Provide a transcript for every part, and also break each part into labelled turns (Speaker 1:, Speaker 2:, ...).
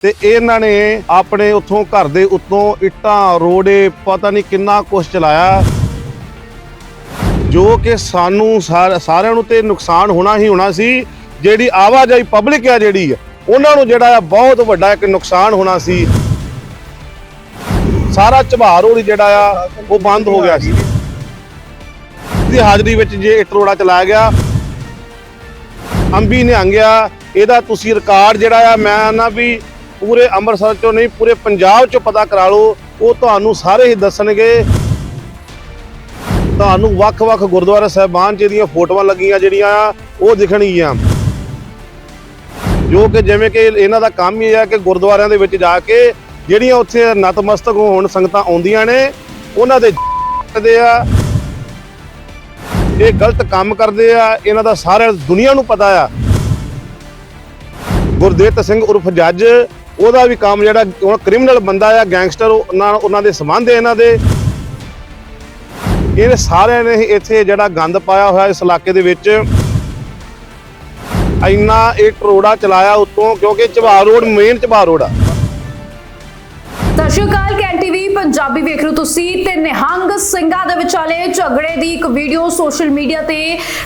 Speaker 1: ਤੇ ਇਹਨਾਂ ਨੇ ਆਪਣੇ ਉੱਥੋਂ ਘਰ ਦੇ ਉੱਤੋਂ ਇੱਟਾਂ, ਰੋੜੇ, ਪਤਾ ਨਹੀਂ ਕਿੰਨਾ ਕੁਝ ਚਲਾਇਆ, ਜੋ ਕਿ ਸਾਨੂੰ ਸਾਰ- ਸਾਰਿਆਂ ਨੂੰ ਤੇ ਨੁਕਸਾਨ ਹੋਣਾ ਹੀ ਹੋਣਾ ਸੀ। ਜਿਹੜੀ ਆਵਾਜਾਈ ਪਬਲਿਕ ਆ ਜਿਹੜੀ, ਉਹਨਾਂ ਨੂੰ ਜਿਹੜਾ ਆ ਬਹੁਤ ਵੱਡਾ ਇੱਕ ਨੁਕਸਾਨ ਹੋਣਾ ਸੀ। ਸਾਰਾ ਝਬਾਰ ਰੋਡ ਜਿਹੜਾ ਆ, ਉਹ ਬੰਦ ਹੋ ਗਿਆ ਸੀ। ਦੀ ਹਾਜ਼ਰੀ ਵਿੱਚ ਜੇ ਇੱਟ ਰੋੜਾ ਚਲਾਇਆ ਗਿਆ, ਅੰਬੀ ਨਿਹੰਗਿਆ ਇਹਦਾ ਤੁਸੀਂ ਰਿਕਾਰਡ ਜਿਹੜਾ ਆ, ਮੈਂ ਨਾ ਵੀ ਪੂਰੇ ਅੰਮ੍ਰਿਤਸਰ ਚੋਂ ਨਹੀਂ, ਪੂਰੇ ਪੰਜਾਬ ਚੋਂ ਪਤਾ ਕਰਾ ਲਓ, ਉਹ ਤੁਹਾਨੂੰ ਸਾਰੇ ਹੀ ਦੱਸਣਗੇ। ਤੁਹਾਨੂੰ ਵੱਖ-ਵੱਖ ਗੁਰਦੁਆਰਾ ਸਾਹਿਬਾਨ ਚ ਫੋਟੋਆਂ ਲੱਗੀਆਂ ਜਿਹੜੀਆਂ ਆ ਉਹ ਦਿਖਣਗੀਆਂ। ਜੋ ਕਿ ਜਿਵੇਂ ਕਿ ਇਹਨਾਂ ਦਾ ਕੰਮ ਹੀ ਹੈ ਕਿ ਗੁਰਦੁਆਰਿਆਂ ਦੇ ਵਿੱਚ ਜਾ ਕੇ ਜਿਹੜੀਆਂ ਉੱਥੇ ਨਤਮਸਤਕ ਹੋਣ ਸੰਗਤਾਂ ਆਉਂਦੀਆਂ ਨੇ, ਉਹਨਾਂ ਦੇ ਦੇ ਆ। ਇਹ ਗਲਤ ਕੰਮ ਕਰਦੇ ਆ, ਇਹਨਾਂ ਦਾ ਸਾਰਾ ਦੁਨੀਆ ਨੂੰ ਪਤਾ ਆ। ਗੁਰਦੇਵ ਸਿੰਘ ਉਰਫ ਜੱਜ ਉਹਦਾ ਵੀ ਕੰਮ ਜਿਹੜਾ ਹੁਣ ਕ੍ਰਿਮੀਨਲ ਬੰਦਾ ਆ, ਗੈਂਗਸਟਰ ਉਹਨਾਂ ਉਹਨਾਂ ਦੇ ਸੰਬੰਧ ਹੈ ਇਹਨਾਂ ਦੇ। ਇਹਨੇ ਸਾਰਿਆਂ ਨੇ ਇੱਥੇ ਜਿਹੜਾ ਗੰਦ ਪਾਇਆ ਹੋਇਆ ਇਸ ਇਲਾਕੇ ਦੇ ਵਿੱਚ। ਇੰਨਾ ਇਹ ਟਰੋੜਾ ਚਲਾਇਆ ਉਤੋਂ, ਕਿਉਂਕਿ Chabar road main Chabar road ਆ।
Speaker 2: ਸਤਿ ਸ਼੍ਰੀ ਅਕਾਲ, ਕੈਨ ਟੀਵੀ ਪੰਜਾਬੀ ਵੇਖ ਰਹੇ ਹੋ ਤੁਸੀਂ ਤੇ ਨਿਹੰਗ ਸਿੰਘਾਂ ਦੇ ਵਿਚਾਲੇ ਝਗੜੇ ਦੀ ਇੱਕ ਵੀਡੀਓ ਸੋਸ਼ਲ ਮੀਡੀਆ ਤੇ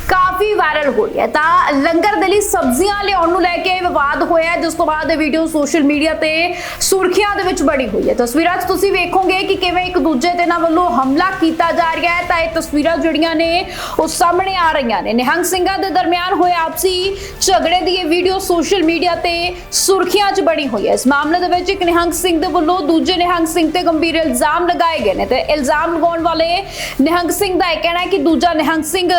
Speaker 2: ਕਾਫੀ ਵਾਇਰਲ ਹੋ ਰਹੀ ਹੈ। ਤਾਂ ਲੰਗਰ ਦੇ ਲਈ ਸਬਜ਼ੀਆਂ ਲਿਆਉਣ ਨੂੰ ਲੈ ਕੇ ਵਿਵਾਦ ਹੋਇਆ ਜਿਸ ਤੋਂ ਬਾਅਦ ਇਹ ਵੀਡੀਓ ਸੋਸ਼ਲ ਮੀਡੀਆ ਤੇ ਸੁਰਖੀਆਂ ਦੇ ਵਿੱਚ ਬੜੀ ਹੋਈ ਹੈ। ਤਸਵੀਰਾਂ 'ਚ ਤੁਸੀਂ ਵੇਖੋਗੇ ਕਿ ਕਿਵੇਂ ਇੱਕ ਦੂਜੇ ਤੇ ਨਾਲ ਵੱਲੋਂ ਹਮਲਾ ਕੀਤਾ ਜਾ ਰਿਹਾ ਹੈ, ਤਾਂ ਇਹ ਤਸਵੀਰਾਂ ਜਿਹੜੀਆਂ ਨੇ ਉਹ ਸਾਹਮਣੇ ਆ ਰਹੀਆਂ ਨੇ। ਨਿਹੰਗ ਸਿੰਘਾਂ ਦੇ ਦਰਮਿਆਨ ਹੋਏ ਆਪਸੀ ਝਗੜੇ ਦੀ ਇਹ ਵੀਡੀਓ ਸੋਸ਼ਲ ਮੀਡੀਆ ਤੇ ਸੁਰਖੀਆਂ 'ਚ ਬਣੀ ਹੋਈ ਹੈ। ਇਸ ਮਾਮਲੇ ਦੇ ਵਿੱਚ ਇੱਕ ਨਿਹੰਗ ਸਿੰਘ ਦੇ ਵੱਲੋਂ ਦੂਜੇ ਨਿਹੰਗ ਸਿੰਘ ਤੇ ਗੰਭੀਰ ਇਲਜ਼ਾਮ ਲਗਾਏ ਗਏ ਨੇ ਤੇ ਇਲਜ਼ਾਮ ਲਗਾਉਣ ਵਾਲੇ ਨਿਹੰਗ ਸਿੰਘ ਦਾ ਇਹ ਕਹਿਣਾ ਹੈ ਕਿ ਦੂਜਾ ਨਿਹੰਗ ਸਿੰਘ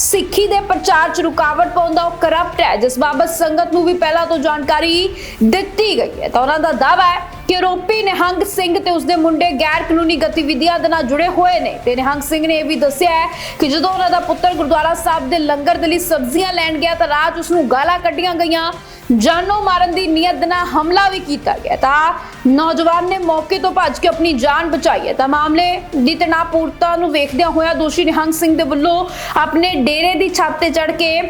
Speaker 2: ਸਿੱਖੀ ਦੇ ਪ੍ਰਚਾਰ 'ਚ ਰੁਕਾਵਟ ਪਾਉਂਦਾ ਉਹ ਕਰਪਟ ਹੈ, ਜਿਸ ਬਾਬਤ ਸੰਗਤ ਨੂੰ ਵੀ ਪਹਿਲਾਂ ਤੋਂ ਜਾਣਕਾਰੀ ਦਿੱਤੀ ਗਈ ਹੈ। ਤਾਂ ਉਹਨਾਂ ਦਾ ਦਾਅਵਾ ਹੈ ਕਿ ਆਰੋਪੀ ਨਿਹੰਗ ਸਿੰਘ ਤੇ ਉਸਦੇ ਮੁੰਡੇ ਗੈਰ ਕਾਨੂੰਨੀ ਗਤੀਵਿਧੀਆਂ ਦੇ ਨਾਲ ਜੁੜੇ ਹੋਏ ਨੇ ਤੇ ਨਿਹੰਗ ਸਿੰਘ ਨੇ ਇਹ ਵੀ ਦੱਸਿਆ ਹੈ ਕਿ ਜਦੋਂ ਉਹਨਾਂ ਦਾ ਪੁੱਤਰ ਗੁਰਦੁਆਰਾ ਸਾਹਿਬ ਦੇ ਲੰਗਰ ਦੇ ਲਈ ਸਬਜ਼ੀਆਂ ਲੈਣ ਗਿਆ ਤਾਂ ਰਾਤ ਉਸ ਨੂੰ ਗਾਲਾਂ ਕੱਢੀਆਂ ਗਈਆਂ ਜਾਨੋਂ ਮਾਰਨ ਦੀ ਨੀਅਤ ਨਾਲ ਹਮਲਾ ਵੀ ਕੀਤਾ ਗਿਆ ਤਾਂ ਨੌਜਵਾਨ ਨੇ ਮੌਕੇ ਤੋਂ ਭੱਜ ਕੇ ਆਪਣੀ ਜਾਨ ਬਚਾਈ ਹੈ। ਤਾਂ ਮਾਮਲੇ ਦੀ ਤਣਾਪੂਰਤਾ ਨੂੰ ਵੇਖਦਿਆਂ ਹੋਇਆ ਦੋਸ਼ੀ ਨਿਹੰਗ ਸਿੰਘ ਦੇ ਵੱਲੋਂ ਆਪਣੇ ਡੇਰੇ ਦੀ ਛੱਤ ਤੇ ਚੜ੍ਹ ਕੇ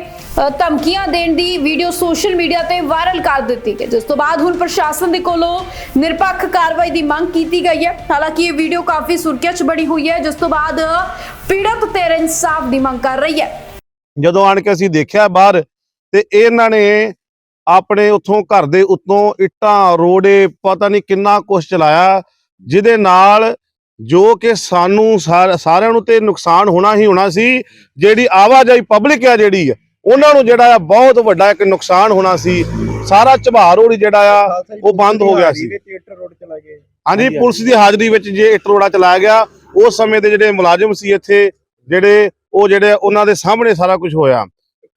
Speaker 2: ਧਮਕੀਆਂ ਦੇਣ ਦੀ ਵੀਡੀਓ ਸੋਸ਼ਲ ਮੀਡੀਆ ਤੇ ਵਾਇਰਲ ਕਰ ਦਿੱਤੀ ਗਈ ਜਿਸ ਤੋਂ ਬਾਅਦ ਹੁਣ ਪ੍ਰਸ਼ਾਸਨ ਦੇ ਕੋਲੋਂ ਨਿਰਪੱਖ ਕਾਰਵਾਈ ਦੀ ਮੰਗ ਕੀਤੀ ਗਈ ਹੈ। ਹਾਲਾਂਕਿ ਇਹ ਵੀਡੀਓ ਕਾਫੀ ਸੁਰਖੀਆਂ 'ਚ ਬਣੀ ਹੋਈ ਹੈ। ਜਿਸ ਤੋਂ ਬਾਅਦ ਪੀੜਤ ਤੇ ਇਨਸਾਫ ਦੀ ਮੰਗ ਕਰ ਰਹੀ ਹੈ।
Speaker 1: ਜਦੋਂ ਆਣ ਕੇ ਅਸੀਂ ਦੇਖਿਆ ਬਾਹਰ ਤੇ ਇਹਨਾਂ ਨੇ ਆਪਣੇ ਉੱਥੋਂ ਘਰ ਦੇ ਉੱਤੋਂ ਇੱਟਾਂ ਰੋੜੇ ਪਤਾ ਨਹੀਂ ਕਿੰਨਾ ਕੁਝ ਚਲਾਇਆ ਜਿਹਦੇ ਨਾਲ ਜੋ ਕਿ ਸਾਨੂੰ ਸਾਰ- ਸਾਰਿਆਂ ਨੂੰ ਤੇ ਨੁਕਸਾਨ ਹੋਣਾ ਹੀ ਹੋਣਾ ਸੀ ਜਿਹੜੀ ਆਵਾਜਾਈ ਪਬਲਿਕ ਆ ਜਿਹੜੀ ਉਹਨਾਂ ਨੂੰ ਜਿਹੜਾ ਆ ਬਹੁਤ ਵੱਡਾ ਇੱਕ ਨੁਕਸਾਨ ਹੋਣਾ ਸੀ। ਸਾਰਾ ਝਬਾਰ ਰੋਡ ਜਿਹੜਾ ਆ ਉਹ ਬੰਦ ਹੋ ਗਿਆ ਸੀ। ਹਾਂਜੀ ਪੁਲਿਸ ਦੀ ਹਾਜ਼ਰੀ ਵਿੱਚ ਜੇ ਇੱਟ ਰੋੜਾ ਚਲਾਇਆ ਗਿਆ ਉਸ ਸਮੇਂ ਦੇ ਜਿਹੜੇ ਮੁਲਾਜ਼ਮ ਸੀ ਇੱਥੇ ਜਿਹੜੇ ਉਹ ਜਿਹੜੇ ਉਹਨਾਂ ਦੇ ਸਾਹਮਣੇ ਸਾਰਾ ਕੁਝ ਹੋਇਆ।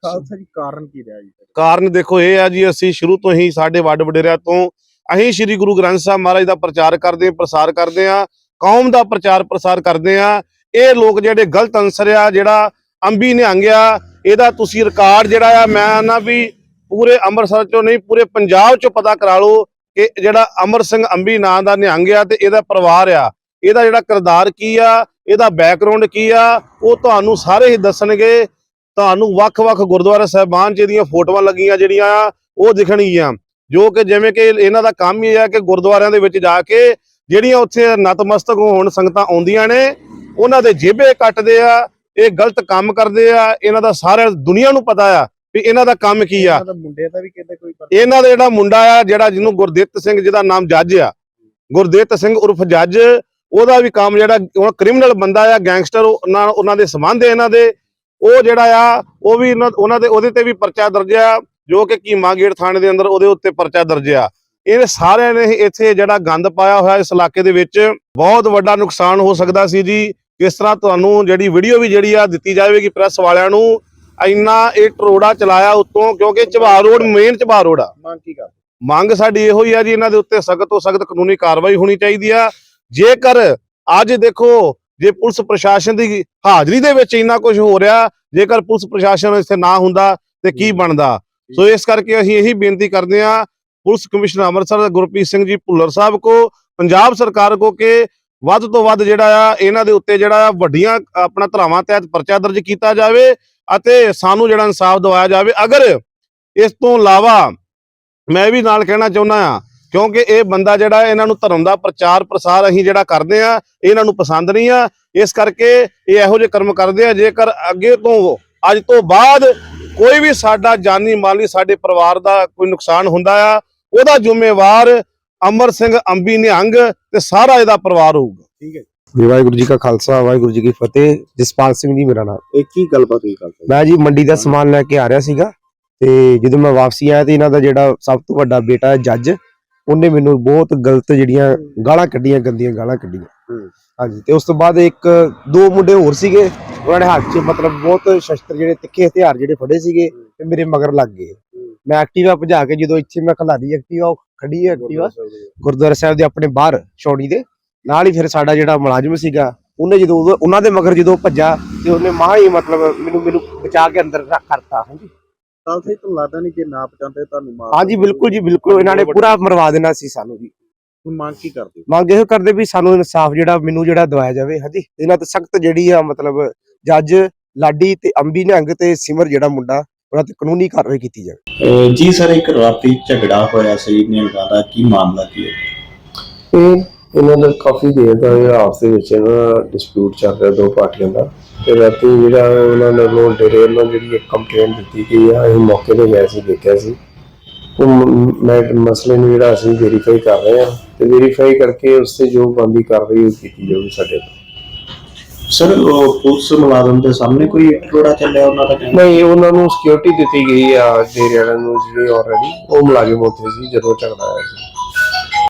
Speaker 3: ਖਾਲਸਾ ਜੀ, ਕਾਰਨ ਕੀ ਰਿਹਾ ਜੀ?
Speaker 1: ਕਾਰਨ ਦੇਖੋ, ਇਹ ਆ ਜੀ, ਅਸੀਂ ਸ਼ੁਰੂ ਤੋਂ ਹੀ ਸਾਡੇ ਵੱਡ ਵਡੇਰਿਆਂ ਤੋਂ ਅਸੀਂ ਸ੍ਰੀ ਗੁਰੂ ਗ੍ਰੰਥ ਸਾਹਿਬ ਮਹਾਰਾਜ ਦਾ ਪ੍ਰਚਾਰ ਕਰਦੇ ਹਾਂ, ਪ੍ਰਸਾਰ ਕਰਦੇ ਆ ਕੌਮ ਦਾ ਪ੍ਰਚਾਰ ਪ੍ਰਸਾਰ ਕਰਦੇ ਆ ਇਹ ਲੋਕ ਜਿਹੜੇ ਗਲਤ ਅੰਸਰ ਆ, ਜਿਹੜਾ ਅੰਬੀ ਨਿਹੰਗਿਆ ਇਹਦਾ ਤੁਸੀਂ ਰਿਕਾਰਡ ਜਿਹੜਾ ਆ, ਮੈਂ ਨਾ ਵੀ ਪੂਰੇ ਅੰਮ੍ਰਿਤਸਰ ਚੋਂ ਨਹੀਂ, ਪੂਰੇ ਪੰਜਾਬ ਚੋਂ ਪਤਾ ਕਰਾ ਲਓ ਕਿ ਜਿਹੜਾ ਅਮਰ ਸਿੰਘ ਅੰਬੀ ਨਾਂ ਦਾ ਨਿਹੰਗ ਆ ਤੇ ਇਹਦਾ ਪਰਿਵਾਰ ਆ। ਇਹਦਾ ਜਿਹੜਾ ਕਿਰਦਾਰ ਕੀ ਆ, ਇਹਦਾ ਬੈਕਗ੍ਰਾਉਂਡ ਕੀ ਆ, ਉਹ ਤੁਹਾਨੂੰ ਸਾਰੇ ਹੀ ਦੱਸਣਗੇ। ਤੁਹਾਨੂੰ ਵੱਖ-ਵੱਖ ਗੁਰਦੁਆਰਾ ਸਾਹਿਬਾਨ ਚ ਦੀਆਂ ਫੋਟੋਆਂ ਲੱਗੀਆਂ ਜਿਹੜੀਆਂ ਆ ਉਹ ਦਿਖਣਗੀਆਂ। ਜੋ ਕਿ ਜਿਵੇਂ ਕਿ ਇਹਨਾਂ ਦਾ ਕੰਮ ਹੀ ਹੈ ਕਿ ਗੁਰਦੁਆਰਿਆਂ ਦੇ ਵਿੱਚ ਜਾ ਕੇ ਜਿਹੜੀਆਂ ਉੱਥੇ ਨਤਮਸਤਕ ਹੋਣ ਸੰਗਤਾਂ ਆਉਂਦੀਆਂ ਨੇ ਉਹਨਾਂ ਦੇ ਜੇਬੇ ਕੱਟਦੇ ਆ ਇਹ ਗਲਤ ਕੰਮ ਕਰਦੇ ਆ ਇਹਨਾਂ ਦਾ ਸਾਰਾ ਦੁਨੀਆ ਨੂੰ ਪਤਾ ਆ ਵੀ ਇਹਨਾਂ ਦਾ ਕੰਮ ਕੀ ਆ।
Speaker 3: ਇਹਨਾਂ ਦਾ
Speaker 1: ਜਿਹੜਾ ਮੁੰਡਾ ਆ ਜਿਹੜਾ ਜਿਹਨੂੰ ਗੁਰਦਿੱਤ ਸਿੰਘ ਜਿਹਦਾ ਨਾਮ ਜੱਜ ਆ ਗੁਰਦਿੱਤ ਸਿੰਘ ਉਰਫ ਜੱਜ ਉਹਦਾ ਵੀ ਕੰਮ ਜਿਹੜਾ ਕ੍ਰਿਮੀਨਲ ਬੰਦਾ ਆ ਗੈਂਗਸਟਰ ਉਹਨਾਂ ਉਹਨਾਂ ਦੇ ਸੰਬੰਧ ਇਹਨਾਂ ਦੇ। ਉਹ ਜਿਹੜਾ ਆ ਉਹ ਵੀ ਉਹਨਾਂ ਦੇ ਉਹਦੇ ਤੇ ਵੀ ਪਰਚਾ ਦਰਜ ਆ ਜੋ ਕਿ ਕੀਮਾ ਗੇਟ ਥਾਣੇ ਦੇ ਅੰਦਰ ਉਹਦੇ ਉੱਤੇ ਪਰਚਾ ਦਰਜ ਆ। ਇਹ ਸਾਰਿਆਂ ਨੇ ਇੱਥੇ ਜਿਹੜਾ ਗੰਦ ਪਾਇਆ ਹੋਇਆ ਇਸ ਇਲਾਕੇ ਦੇ ਵਿੱਚ ਬਹੁਤ ਵੱਡਾ ਨੁਕਸਾਨ ਹੋ ਸਕਦਾ ਸੀ ਜੀ। ਕਿਸ ਤਰ੍ਹਾਂ ਤੁਹਾਨੂੰ ਜਿਹੜੀ ਵੀਡੀਓ ਵੀ ਜਿਹੜੀ ਆ ਦਿੱਤੀ ਜਾਵੇਗੀ ਪ੍ਰੈਸ ਵਾਲਿਆਂ ਨੂੰ ਇੰਨਾ ਇਹ ਟਰੋੜਾ ਚਲਾਇਆ ਉੱਤੋਂ ਕਿਉਂਕਿ Chabar road main Chabar road ਆ।
Speaker 3: ਮੰਗ ਕੀ ਕਰ
Speaker 1: ਮੰਗ ਸਾਡੀ ਇਹੋ ਹੀ ਆ ਜੀ ਇਹਨਾਂ ਦੇ ਉੱਤੇ ਸਖਤ ਤੋਂ ਸਖਤ ਕਾਨੂੰਨੀ ਕਾਰਵਾਈ ਹੋਣੀ ਚਾਹੀਦੀ ਆ। ਜੇਕਰ ਅੱਜ ਦੇਖੋ ਜੇ ਪੁਲਿਸ ਪ੍ਰਸ਼ਾਸਨ ਦੀ ਹਾਜ਼ਰੀ ਦੇ ਵਿੱਚ ਇੰਨਾ ਕੁਝ ਹੋ ਰਿਹਾ ਜੇਕਰ ਪੁਲਿਸ ਪ੍ਰਸ਼ਾਸਨ ਇੱਥੇ ਨਾ ਹੁੰਦਾ ਤੇ ਕੀ ਬਣਦਾ? ਸੋ ਇਸ ਕਰਕੇ ਅਸੀਂ ਇਹੀ ਬੇਨਤੀ ਕਰਦੇ ਆ ਪੁਲਿਸ ਕਮਿਸ਼ਨਰ ਅੰਮ੍ਰਿਤਸਰ ਗੁਰਪ੍ਰੀਤ ਸਿੰਘ ਜੀ ਭੁੱਲਰ ਸਾਹਿਬ ਕੋ ਪੰਜਾਬ ਸਰਕਾਰ ਕੋ ਕਿ ਵੱਧ ਤੋਂ ਵੱਧ ਜਿਹੜਾ ਆ ਇਹਨਾਂ ਦੇ ਉੱਤੇ ਜਿਹੜਾ ਆ ਵੱਡੀਆਂ ਆਪਣਾ ਧਰਾਵਾਂ ਤਹਿਤ ਪਰਚਾ ਦਰਜ ਕੀਤਾ ਜਾਵੇ ਅਤੇ ਸਾਨੂੰ ਜਿਹੜਾ ਇਨਸਾਫ ਦਿਵਾਇਆ ਜਾਵੇ। ਅਗਰ ਇਸ ਤੋਂ ਇਲਾਵਾ ਮੈਂ ਵੀ ਨਾਲ ਕਹਿਣਾ ਚਾਹੁੰਦਾ ਆ ਕਿਉਂਕਿ ਇਹ ਬੰਦਾ ਜਿਹੜਾ ਇਹਨਾਂ ਨੂੰ ਧਰਮ ਦਾ ਪ੍ਰਚਾਰ ਪ੍ਰਸਾਰ ਅਸੀਂ ਜਿਹੜਾ ਕਰਦੇ ਆ ਇਹਨਾਂ ਨੂੰ ਪਸੰਦ ਨਹੀਂ ਆ। ਇਸ ਕਰਕੇ ਇਹ ਇਹੋ ਜਿਹੇ ਕਰਮ ਕਰਦੇ ਆ ਜੇਕਰ ਅੱਗੇ ਤੋਂ ਅੱਜ ਤੋਂ ਬਾਅਦ ਕੋਈ ਵੀ ਸਾਡਾ ਜਾਨੀ ਮਾਲੀ ਸਾਡੇ ਪਰਿਵਾਰ ਦਾ ਕੋਈ ਨੁਕਸਾਨ ਹੁੰਦਾ ਆ ਉਹਦਾ ਜ਼ਿੰਮੇਵਾਰ ਅਮਰ ਸਿੰਘ ਅੰਬੀ ਨਿਹੰਗ ਤੇ ਸਾਰਾ ਇਹਦਾ ਪਰਿਵਾਰ ਹੋਊਗਾ।
Speaker 3: ਠੀਕ ਹੈ
Speaker 4: ਜੀ। ਵਾਹਿਗੁਰੂ ਜੀ ਕਾ ਖਾਲਸਾ ਵਾਹਿਗੁਰੂ ਜੀ ਕੀ ਫਤਿਹ। ਜਸਪਾਲ ਸਿੰਘ ਜੀ ਮੇਰਾ ਨਾਮ।
Speaker 3: ਇਹ ਕੀ ਗੱਲਬਾਤ ਹੋਈ ਕੱਲ
Speaker 4: ਮੈਂ ਜੀ ਮੰਡੀ ਦਾ ਸਮਾਨ ਲੈ ਕੇ ਆ ਰਿਹਾ ਸੀਗਾ ਤੇ ਜਦੋਂ ਮੈਂ ਵਾਪਸੀ ਆਇਆ ਤੇ ਇਹਨਾਂ ਦਾ ਜਿਹੜਾ ਸਭ ਤੋਂ ਵੱਡਾ ਬੇਟਾ ਜੱਜ ਉਹਨੇ ਮੈਨੂੰ ਬਹੁਤ ਗਲਤ ਜਿਹੜੀਆਂ ਗਾਲਾਂ ਕੱਢੀਆਂ ਗੰਦੀਆਂ ਗਾਲਾਂ ਕੱਢੀਆਂ। ਹਾਂਜੀ ਤੇ ਉਸ ਤੋਂ ਬਾਅਦ ਇੱਕ ਦੋ ਮੁੰਡੇ ਹੋਰ ਸੀਗੇ ਉਹਨਾਂ ਨੇ ਹੱਥ 'ਚ ਮਤਲਬ ਬਹੁਤ ਸ਼ਸਤਰ ਜਿਹੜੇ ਤਿੱਖੇ ਹਥਿਆਰ ਜਿਹੜੇ ਫੜੇ ਸੀਗੇ ਤੇ ਮੇਰੇ ਮਗਰ ਲੱਗ ਗਏ। ਮੈਂ ਐਕਟਿਵਾ ਭਜਾ ਕੇ ਜਦੋਂ ਇੱਥੇ ਮੈਂ ਖਲਾਦੀ ਐਕਟਿਵਾ ਖੜੀ ਹੈ ਐਕਟਿਵਾ ਗੁਰਦੁਆਰਾ ਸਾਹਿਬ ਦੇ। ਆਪਣੇ ਬਾਹਰ ਛੌੜੀ ਦੇ। ਨਾਲ ਹੀ ਫਿਰ ਸਾਡਾ ਜਿਹੜਾ ਮੁਲਾਜ਼ਮ ਸੀਗਾ ਉਹਨੇ ਜਦੋਂ ਉਹਨਾਂ ਦੇ ਮਗਰ ਜਦੋਂ ਭੱਜਾ ਤੇ ਉਹਨੇ ਮਾਂ ਹੀ ਮਤਲਬ ਮੈਨੂੰ ਮੈਨੂੰ ਬਚਾ ਕੇ ਅੰਦਰ ਰੱਖ- ਕਰਤਾ ਹਾਂਜੀ।
Speaker 3: ਕੱਲ ਸੇ ਤੁਹਾਨੂੰ ਲੱਗਦਾ ਨਹੀਂ ਕਿ ਨਾ ਪਹੁੰਚਾਉਂਦੇ ਤੁਹਾਨੂੰ ਮਾਰ
Speaker 4: ਹਾਂਜੀ ਬਿਲਕੁਲ ਜੀ ਬਿਲਕੁਲ। ਇਹਨਾਂ ਨੇ ਪੂਰਾ ਮਰਵਾ ਦੇਣਾ ਸੀ ਸਾਨੂੰ ਜੀ
Speaker 3: ਹੁਣ ਮੰਗ ਕੀ ਕਰਦੇ?
Speaker 4: ਮੰਗ ਇਹੋ ਕਰਦੇ ਵੀ ਸਾਨੂੰ ਇਨਸਾਫ ਜਿਹੜਾ ਮੈਨੂੰ ਜਿਹੜਾ ਦਵਾਇਆ ਜਾਵੇ ਹਾਂਜੀ? ਇਹਨਾਂ ਤੇ ਸਖਤ ਜਿਹੜੀ ਆ ਮਤਲਬ ਜੱਜ ਲਾਡੀ ਤੇ ਅੰਬੀ ਨਿਹੰਗ ਤੇ ਸਿਮਰ ਜਿਹੜਾ ਮੁੰਡਾ ਉਹਨਾਂ ਤੇ ਕਾਨੂੰਨੀ ਕਾਰਵਾਈ ਕੀਤੀ ਜਾਵੇ।
Speaker 5: ਜੀ ਸਰ ਇੱਕ ਰਾਤੀ ਝਗੜਾ ਹੋਇਆ ਸੀ ਨਿਹੰਗਾਂ ਦਾ ਕੀ ਮਾਮਲਾ ਕੀ ਹੈ?
Speaker 6: ਇਹ ਇਹਨਾਂ ਦਾ ਕਾਫੀ ਦੇਰ ਦਾ ਇਹ ਆਪਸ ਦੇ ਵਿੱਚ ਨਾ ਡਿਸਪਿਊਟ ਚੱਲ ਰਿਹਾ ਦੋ ਪਾਰਟੀਆਂ ਦਾ। ਤੇ ਰਾਤੀ ਜਿਹੜਾ ਉਹਨਾਂ ਨੇ ਲੋਨ ਡੇਰੇ ਵੱਲੋਂ ਜਿਹੜੀ ਇੱਕ ਕੰਪਲੇਂਟ ਦਿੱਤੀ ਗਈ ਆ ਅਸੀਂ ਮੌਕੇ ਤੇ ਗਏ ਸੀ ਦੇਖਿਆ ਸੀ। ਉਹ ਮ- ਮਸਲੇ ਨੂੰ ਜਿਹੜਾ ਅਸੀਂ ਵੈਰੀਫਾਈ ਕਰ ਰਹੇ ਹਾਂ ਤੇ ਵੈਰੀਫਾਈ ਕਰਕੇ ਉਸ ਤੇ ਜੋ ਬੰਦੀ ਕਾਰਵਾਈ ਕੀਤੀ ਜਾਊਗੀ ਸਾਡੇ ਤੋਂ।
Speaker 5: ਸਰ ਉਹ ਪੁਲਿਸ ਮੁਲਾਜ਼ਮ ਦੇ ਸਾਹਮਣੇ ਕੋਈ ਟੋੜਾ ਚੱਲਿਆ ਉਹਨਾਂ ਦਾ
Speaker 6: ਨਹੀਂ ਉਹਨਾਂ ਨੂੰ ਸਿਕਿਉਰਿਟੀ ਦਿੱਤੀ ਗਈ ਆ ਡੇਰੇ ਵਾਲਿਆਂ ਨੂੰ ਜਿਹੜੀ ਆਲਰੇਡੀ ਉਹ ਮੁਲਾਜ਼ਮ ਉੱਥੇ ਸੀ ਜਦੋਂ ਝਗੜਾ ਹੋਇਆ ਸੀ।